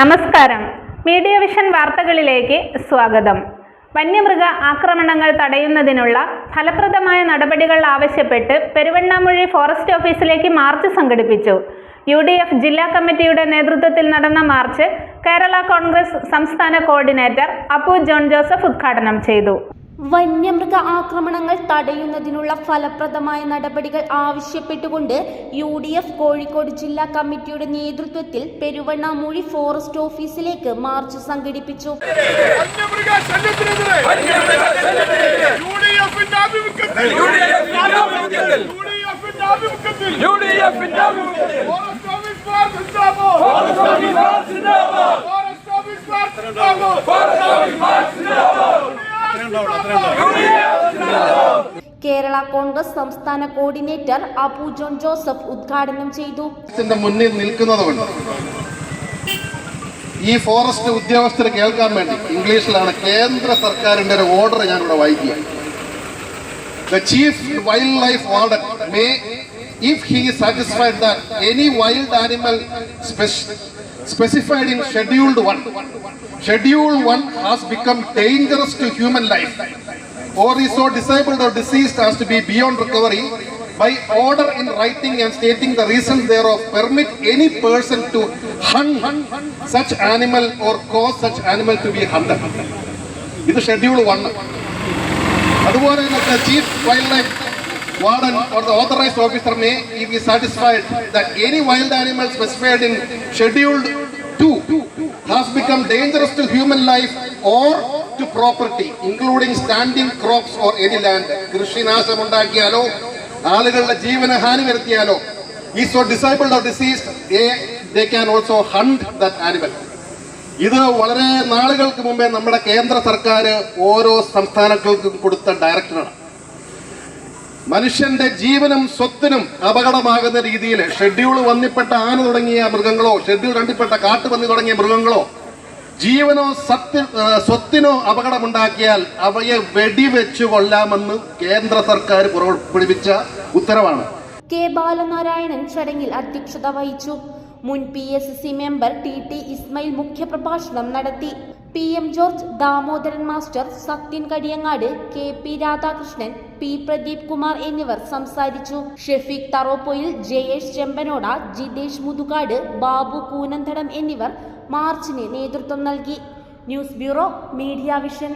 നമസ്കാരം. Media vision വാർത്തകളിലേക്ക് സ്വാഗതം. വന്യമൃഗ ആക്രമണങ്ങൾ തടയുന്നതിനുള്ള ഫലപ്രദമായ നടപടികൾ ആവശ്യപ്പെട്ട് പെരുവണ്ണാമുഴി ഫോറസ്റ്റ് ഓഫീസിലേക്ക് മാർച്ച് സംഘടിപ്പിച്ചു. യു ഡി എഫ് ജില്ലാ കമ്മിറ്റിയുടെ നേതൃത്വത്തിൽ നടന്ന മാർച്ച് കേരള കോൺഗ്രസ് സംസ്ഥാന കോർഡിനേറ്റർ അപ്പു ജോൺ ജോസഫ് ഉദ്ഘാടനം ചെയ്തു. വന്യമൃഗ ആക്രമണങ്ങൾ തടയുന്നതിനുള്ള ഫലപ്രദമായ നടപടികൾ ആവശ്യപ്പെട്ടുകൊണ്ട് യു ഡി എഫ് കോഴിക്കോട് ജില്ലാ കമ്മിറ്റിയുടെ നേതൃത്വത്തിൽ പെരുവണ്ണാമൂഴി ഫോറസ്റ്റ് ഓഫീസിലേക്ക് മാർച്ച് സംഘടിപ്പിച്ചു. ഫോറസ്റ്റ് ഓഫീസ് കേരള കോൺഗ്രസ് സംസ്ഥാന കോർഡിനേറ്റർ അബു ജോൺ ജോസഫ് ഉദ്ഘാടനം ചെയ്തു. മുന്നിൽ നിൽക്കുന്നതുകൊണ്ട് ഈ ഫോറസ്റ്റ് ഉദ്യോഗസ്ഥർ കേൾക്കാൻ വേണ്ടി ഇംഗ്ലീഷിലാണ് കേന്ദ്ര സർക്കാരിന്റെ ഒരു ഓർഡർ ഞാൻ ഇവിടെ വായിക്കുക the chief wildlife warden may if he satisfied that any wild animal specified in scheduled 1 schedule 1 has become dangerous to human life or is so disabled or deceased as to be beyond recovery by order in writing and stating the reasons thereof permit any person to hunt such animal or cause such animal to be hunted ഇത് schedule one അതുപോലെ തന്നെ chief wildlife warden or the authorized officer may if he satisfied that any wild animal specified in Schedule 2 has become dangerous to human life or to property including standing crops or any land കൃഷിനാശം ഉണ്ടാക്കിയാലോ ആളുകളുടെ ജീവന ഹാനി വരുത്തിയാലോ ഈ so disabled or diseased they can also hunt that animal ഇത് വളരെ നാളുകൾക്ക് മുമ്പേ നമ്മുടെ കേന്ദ്ര സർക്കാർ ഓരോ സംസ്ഥാനങ്ങൾക്കും കൊടുത്ത ഡയറക്ടറാണ് മനുഷ്യന്റെ ജീവനും സ്വത്തിനും അപകടമാകുന്ന രീതിയിൽ ഷെഡ്യൂൾ വന്നിപ്പെട്ട ആന തുടങ്ങിയ മൃഗങ്ങളോ ഷെഡ്യൂൾ രണ്ടിപ്പെട്ട കാട്ടുപന്നി തുടങ്ങിയ മൃഗങ്ങളോ ജീവനോ സത്യ സ്വത്തിനോ അപകടമുണ്ടാക്കിയാൽ അവയെ വെടിവെച്ചു കൊല്ലാമെന്ന് കേന്ദ്ര സർക്കാർ പുറപ്പെടുവിച്ച ഉത്തരവാണ്. കെ. ബാലനാരായണൻ ചടങ്ങിൽ അധ്യക്ഷത വഹിച്ചു. മുൻ P. S. C. Member T. T. Ismail മുഖ്യപ്രഭാഷണം നടത്തി. P M George Damodaran master Sathyan Kadiyangad K P Radhakrishnan P Pradeep Kumar എന്നിവർ സംസാരിച്ചു. ഷെഫീഖ് തറോപ്പൊയിൽ ജയേഷ് ചെമ്പനോട ജിതേഷ് മുതുകാട് ബാബു കൂനന്തടം എന്നിവർ മാർച്ചിന് നേതൃത്വം നൽകി. News bureau Media Vision.